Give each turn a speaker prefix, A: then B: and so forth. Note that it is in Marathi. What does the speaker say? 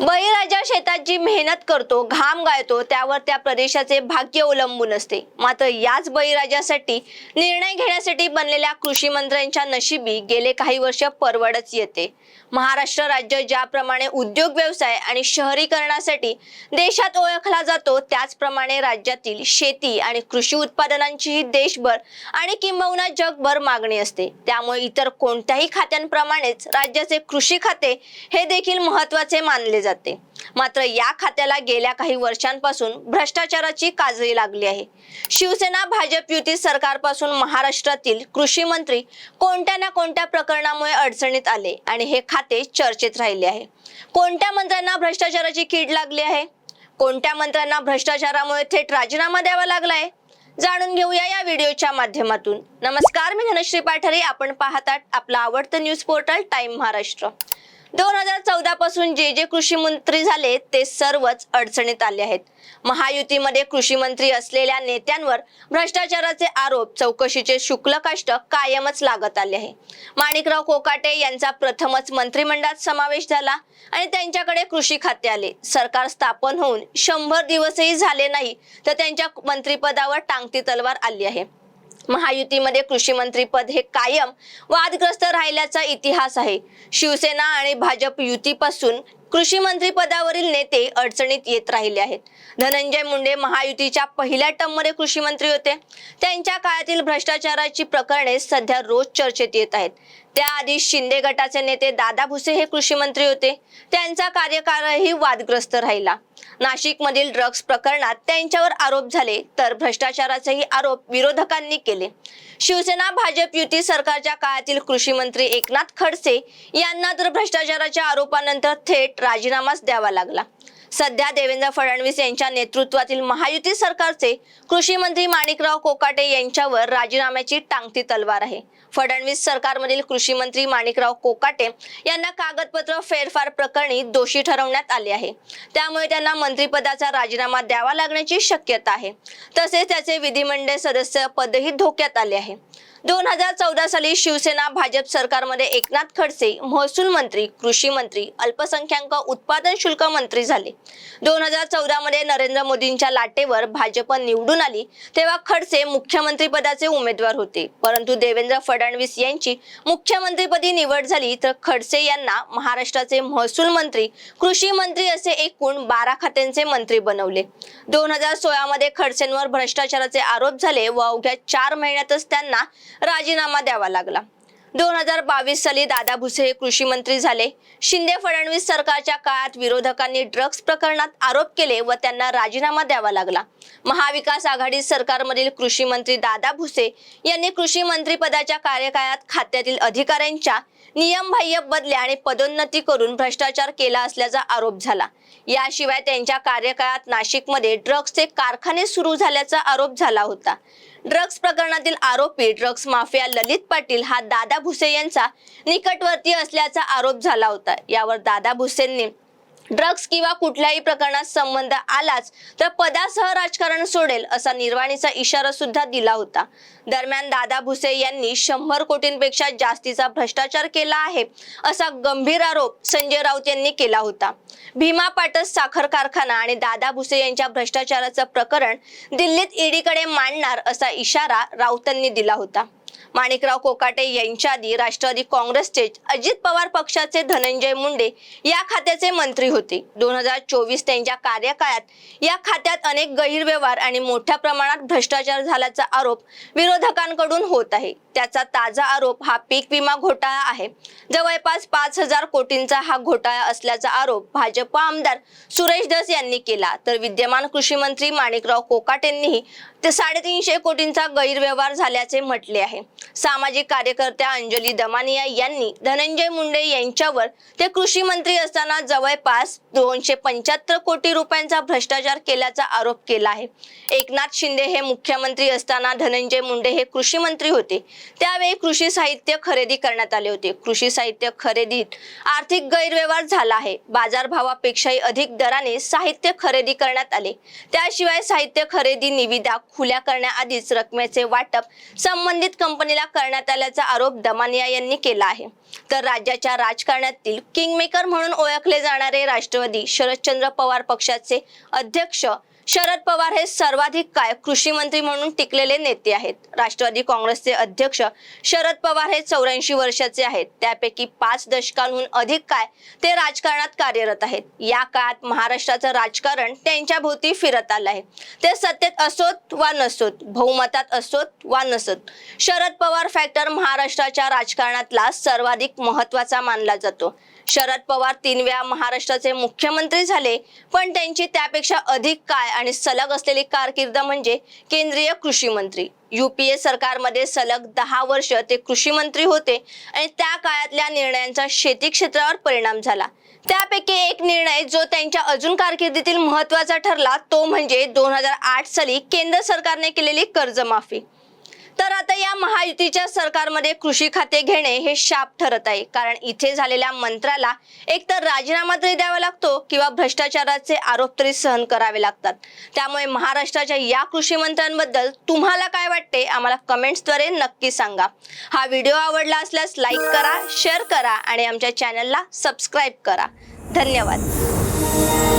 A: ಬಯಲು ज्या शेतात जी मेहनत करतो घाम गाळतो त्यावर त्या प्रदेशाचे भाग्य अवलंबून असते. मात्र याच बळीराजासाठी निर्णय घेण्यासाठी बनलेल्या कृषी मंत्र्यांच्या नशिबी गेले काही वर्ष परवडच येते. महाराष्ट्र राज्य ज्याप्रमाणे उद्योग व्यवसाय आणि शहरीकरणासाठी देशात ओळखला जातो त्याचप्रमाणे राज्यातील शेती आणि कृषी उत्पादनांचीही देशभर आणि किंबहुना जगभर मागणी असते. त्यामुळे इतर कोणत्याही खात्यांप्रमाणेच राज्याचे कृषी खाते हे देखील महत्त्वाचे मानले जाते. मात्र या खात्याला गेल्या काही वर्षांपासून भ्रष्टाचाराची काजळी लागली आहे. शिवसेना भाजप युती सरकारपासून महाराष्ट्रातील कृषी मंत्री कोणत्या ना कोणत्या प्रकरणामुळे अडचणीत आले आणि हे खाते चर्चेत राहिले आहे. कोणत्या मंत्र्यांना भ्रष्टाचाराची कीड लागली आहे? कोणत्या मंत्र्यांना भ्रष्टाचारामुळे थेट राजीनामा द्यावा लागलाय जाणून घेऊया या व्हिडिओच्या माध्यमातून. नमस्कार मी धनश्री पाठारे. आपण पाहतात आपलं आवडतं न्यूज पोर्टल टाइम महाराष्ट्र. दोन हजार चौदा पासून जे जे कृषी मंत्री झाले ते सर्वच अडचणीत आले आहेत. महायुतीमध्ये कृषी मंत्री असलेल्या नेत्यांवर भ्रष्टाचाराचे आरोप चौकशीचे शुक्ल काष्ट कायमच लागत आले आहे. माणिकराव कोकाटे यांचा प्रथमच मंत्रिमंडळात समावेश झाला आणि त्यांच्याकडे कृषी खाते आले. सरकार स्थापन होऊन शंभर दिवसही झाले नाही तर त्यांच्या मंत्रिपदावर टांगती तलवार आली आहे. महायुतीमध्ये कृषी मंत्री पद हे कायम वादग्रस्त राहिल्याचा इतिहास आहे. शिवसेना आणि भाजप युतीपासून कृषी मंत्री पदावरील नेते अडचणीत येत राहिले आहेत. धनंजय मुंडे महायुतीच्या पहिल्या टर्ममध्ये कृषी मंत्री होते. त्यांच्या काळातील भ्रष्टाचाराची प्रकरणे सध्या रोज चर्चेत येत आहेत. त्याआधी शिंदे गटाचे नेते दादा भुसे हे कृषी मंत्री होते. त्यांचा कार्यकाळही वादग्रस्त राहिला. नाशिकमधील ड्रग्ज प्रकरणात त्यांच्यावर आरोप झाले तर भ्रष्टाचाराचेही आरोप विरोधकांनी केले. शिवसेना भाजप युती सरकारच्या काळातील कृषी मंत्री एकनाथ खडसे यांना तर भ्रष्टाचाराच्या आरोपानंतर थेट राजीनामाच द्यावा लागला. सध्या देवेंद्र फडणवीस यांच्या नेतृत्वातील महायुती सरकारचे कृषी मंत्री माणिकराव कोकाटे यांच्यावर राजीनाम्याची टांगती तलवार आहे. फडणवीस सरकारमधील कृषी मंत्री माणिकराव कोकाटे यांना कागदपत्र फेरफार प्रकरणी दोषी ठरवण्यात आले आहे. त्यामुळे त्यांना मंत्रिपदाचा राजीनामा द्यावा लागण्याची शक्यता आहे. तसेच त्याचे विधिमंडळ सदस्य पदही धोक्यात आले आहे. दोन हजार चौदा साली शिवसेना भाजप सरकारमध्ये एकनाथ खडसे महसूल मंत्री कृषी मंत्री अल्पसंख्याक उत्पादन शुल्क मंत्री झाले. दोन हजार चौदा मध्ये नरेंद्र मोदींच्या लाटेवर भाजप निवडून आली तेव्हा खडसे मुख्यमंत्री पदाचे उमेदवार होते. परंतु देवेंद्र फडणवीस यांची मुख्यमंत्रीपदी निवड झाली तर खडसे यांना महाराष्ट्राचे महसूल मंत्री कृषी मंत्री असे एकूण बारा खात्यांचे मंत्री बनवले. दोन हजार सोळा मध्ये खडसेंवर भ्रष्टाचाराचे आरोप झाले व अवघ्या चार महिन्यातच त्यांना राजीनामा द्यावा लागला. दोन हजार बावीस साली दादा भुसे हे कृषी मंत्री झाले. शिंदे फडणवीस सरकारच्या काळात विरोधकांनी ड्रग्ज प्रकरणात आरोप केले व त्यांना राजीनामा द्यावा लागला. महाविकास आघाडी सरकारमधील कृषी मंत्री दादा भुसे यांनी कृषी मंत्री पदाच्या कार्यकाळात खात्यातील अधिकाऱ्यांच्या नियमबाह्य बदल्या आणि पदोन्नती करून भ्रष्टाचार केला असल्याचा आरोप झाला. याशिवाय त्यांच्या कार्यकाळात नाशिकमध्ये ड्रग्जचे कारखाने सुरू झाल्याचा आरोप झाला होता. ड्रग्ज प्रकरणातील आरोपी ड्रग्ज माफिया ललित पाटील हा दादा भुसे यांचा निकटवर्ती असल्याचा आरोप झाला होता. यावर दादा भुसेंनी ड्रग्ज किंवा कुठल्याही प्रकरणात संबंध आलाच तर पदासह राजकारण सोडेल असा निर्वाणीचा इशारा सुद्धा दिला होता. दरम्यान दादा भुसे यांनी शंभर कोटींपेक्षा जास्तीचा भ्रष्टाचार केला आहे असा गंभीर आरोप संजय राऊत यांनी केला होता. भीमा पाटस साखर कारखाना आणि दादा भुसे यांच्या भ्रष्टाचाराचं प्रकरण दिल्लीत ईडीकडे मांडणार असा इशारा राऊतांनी दिला होता. माणिकराव कोकाटे यांच्या आधी राष्ट्रवादी काँग्रेसचे अजित पवार पक्षाचे धनंजय मुंडे या खात्याचे मंत्री होते. दोन हजार चोवीस त्यांच्या कार्यकाळात या खात्यात अनेक गैरव्यवहार आणि मोठ्या प्रमाणात भ्रष्टाचार झाल्याचा आरोप विरोधकांकडून होत आहे. त्याचा ताजा आरोप हा पीक विमा घोटाळा आहे. जवळपास पाच हजार कोटींचा हा घोटाळा असल्याचा आरोप भाजप आमदार सुरेश दस यांनी केला. तर विद्यमान कृषी मंत्री माणिकराव कोकाटेंनीही ते साडेतीनशे कोटींचा गैरव्यवहार झाल्याचे म्हटले आहे. सामाजिक कार्यकर्त्या अंजली दमानिया यांनी धनंजय मुंडे यांच्यावर ते कृषी मंत्री असताना जवळपास दोनशे पंच्याहत्तर कोटी रुपयांचा भ्रष्टाचार केल्याचा आरोप केला आहे. एकनाथ शिंदे हे मुख्यमंत्री असताना धनंजय मुंडे हे कृषी मंत्री होते. त्यावेळी कृषी साहित्य खरेदी करण्यात आले होते. कृषी साहित्य खरेदीत आर्थिक गैरव्यवहार झाला आहे. बाजारभावापेक्षाही अधिक दराने साहित्य खरेदी करण्यात आले. त्याशिवाय साहित्य खरेदी निविदा खुल्या करण्याआधीच रकमेचे वाटप संबंधित कंपनीला करण्यात आल्याचा आरोप दमानिया यांनी केला आहे. तर राज्याच्या राजकारणातील किंगमेकर म्हणून ओळखले जाणारे राष्ट्रवादी शरदचंद्र पवार पक्षाचे अध्यक्ष शरद पवार हे सर्वाधिक काळ कृषी मंत्री म्हणून टिकलेले नेते आहेत. राष्ट्रवादी काँग्रेसचे अध्यक्ष शरद पवार हे चौऱ्याऐंशी वर्षाचे आहेत. त्यापैकी पाच दशकांहून अधिक काळ ते राजकारणात कार्यरत आहेत. या काळात महाराष्ट्राचं राजकारण त्यांच्या भोवती फिरत आलं आहे. ते सत्तेत असोत वा नसोत बहुमतात असोत वा नसोत शरद पवार फॅक्टर महाराष्ट्राच्या राजकारणातला सर्वाधिक महत्त्वाचा मानला जातो. शरद पवार तीन वेळा महाराष्ट्राचे मुख्यमंत्री झाले. पण त्यांची त्यापेक्षा अधिक काळ आणि सलग असलेली कारकीर्द म्हणजे केंद्रीय कृषी मंत्री. युपीए सरकारमध्ये सलग दहा वर्ष ते कृषी मंत्री होते आणि त्या काळातल्या निर्णयांचा शेती क्षेत्रावर परिणाम झाला. त्यापैकी एक निर्णय जो त्यांच्या अजून कारकिर्दीतील महत्त्वाचा ठरला तो म्हणजे दोन हजार आठ साली केंद्र सरकारने केलेली कर्जमाफी. तर आता या महायुतीच्या सरकारमध्ये कृषी खाते घेणे हे शाप ठरत आहे. कारण इथे झालेल्या मंत्र्याला एकतर राजीनामा तरी द्यावा लागतो किंवा भ्रष्टाचाराचे आरोप तरी सहन करावे लागतात. त्यामुळे महाराष्ट्राच्या या कृषी मंत्र्यांबद्दल तुम्हाला काय वाटते? आम्हाला कमेंट्सद्वारे नक्की सांगा. हा व्हिडिओ आवडला असल्यास लाईक करा शेअर करा आणि आमच्या चॅनलला सबस्क्राईब करा. धन्यवाद.